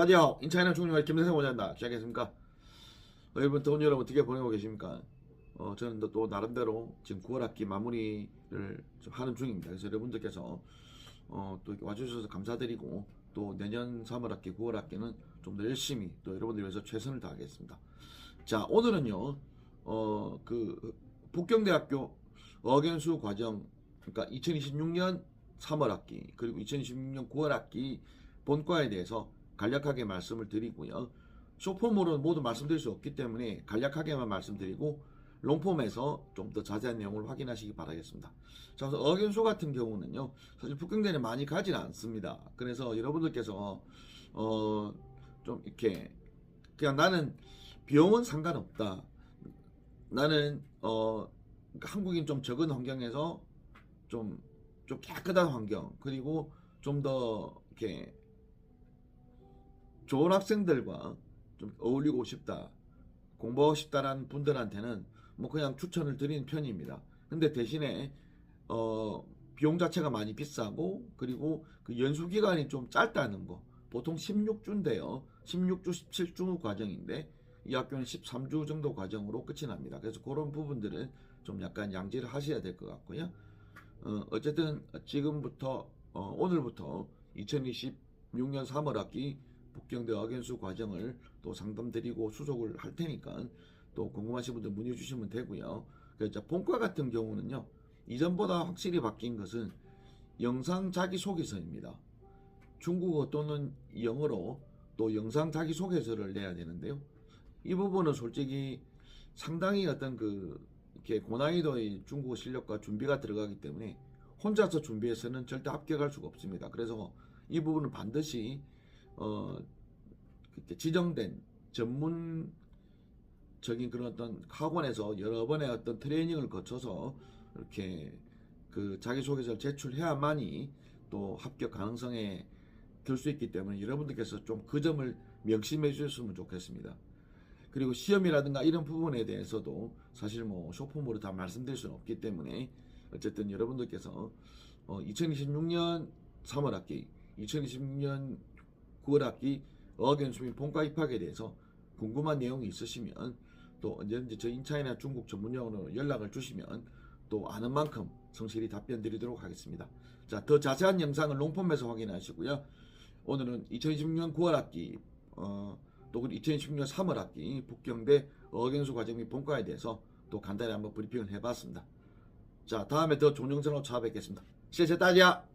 다디오 인차이나 총리와 김대성 원장입니다. 시작했습니까? 어, 여러분 더운 여름 어떻게 보내고 계십니까? 어, 저는 또, 또 나름대로 지금 9월 학기 마무리를 좀 하는 중입니다. 그래서 여러분들께서 어, 또 와주셔서 감사드리고 또 내년 3월 학기, 9월 학기는 좀 더 열심히 또 여러분들 위해서 최선을 다하겠습니다. 자 오늘은요 어, 그 북경대학교 어견수 과정 그러니까 2026년 3월 학기 그리고 2026년 9월 학기 본과에 대해서 간략하게 말씀을 드리고요. 쇼폼으로 모두 말씀드릴 수 없기 때문에 간략하게만 말씀드리고 롱폼에서 좀 더 자세한 내용을 확인하시기 바라겠습니다. 자, 그래서 어견수 같은 경우는요, 사실 북경대는 많이 가지는 않습니다. 그래서 여러분들께서 어, 좀 이렇게 그냥 나는 비용은 상관없다. 나는 어 한국인 좀 적은 환경에서 좀 좀 깨끗한 환경 그리고 좀 더 이렇게 좋은 학생들과 좀 어울리고 싶다 공부하고 싶다라는 분들한테는 뭐 그냥 추천을 드리는 편입니다. 근데 대신에 어 비용 자체가 많이 비싸고 그리고 그 연수 기간이 좀 짧다는 거 보통 16주인데요. 16주 17주 과정인데 이 학교는 13주 정도 과정으로 끝이 납니다. 그래서 그런 부분들은 좀 약간 양지를 하셔야 될 것 같고요. 어, 어쨌든 지금부터 어, 오늘부터 2026년 3월 학기 북경대 어견수 과정을 또 상담드리고 수속을 할 테니까 또 궁금하신 분들 문의 주시면 되고요. 그래서 본과 같은 경우는요. 이전보다 확실히 바뀐 것은 영상 자기소개서입니다. 중국어 또는 영어로 또 영상 자기소개서를 내야 되는데요. 이 부분은 솔직히 상당히 어떤 그 이렇게 고난이도의 중국어 실력과 준비가 들어가기 때문에 혼자서 준비해서는 절대 합격할 수가 없습니다. 그래서 이 부분은 반드시 어 지정된 전문적인 그런 어떤 학원에서 여러 번의 어떤 트레이닝을 거쳐서 이렇게 그 자기소개서를 제출해야만이 또 합격 가능성에 들 수 있기 때문에 여러분들께서 좀 그 점을 명심해 주셨으면 좋겠습니다. 그리고 시험이라든가 이런 부분에 대해서도 사실 뭐 쇼폼으로 다 말씀드릴 수는 없기 때문에 어쨌든 여러분들께서 어 2026년 3월 학기, 2026년 9월 학기 어학연수민 본과 입학에 대해서 궁금한 내용이 있으시면 또 언제든지 저 인차이나 중국 전문용어로 연락을 주시면 또 아는 만큼 성실히 답변 드리도록 하겠습니다. 자, 더 자세한 영상은 롱폼에서 확인하시고요. 오늘은 2026년 9월 학기 어, 또 2016년 3월 학기 북경대 어견수 과정 및 본과에 대해서 또 간단히 한번 브리핑을 해봤습니다. 자, 다음에 더 좋은 영상으로 찾아뵙겠습니다. 谢谢大家。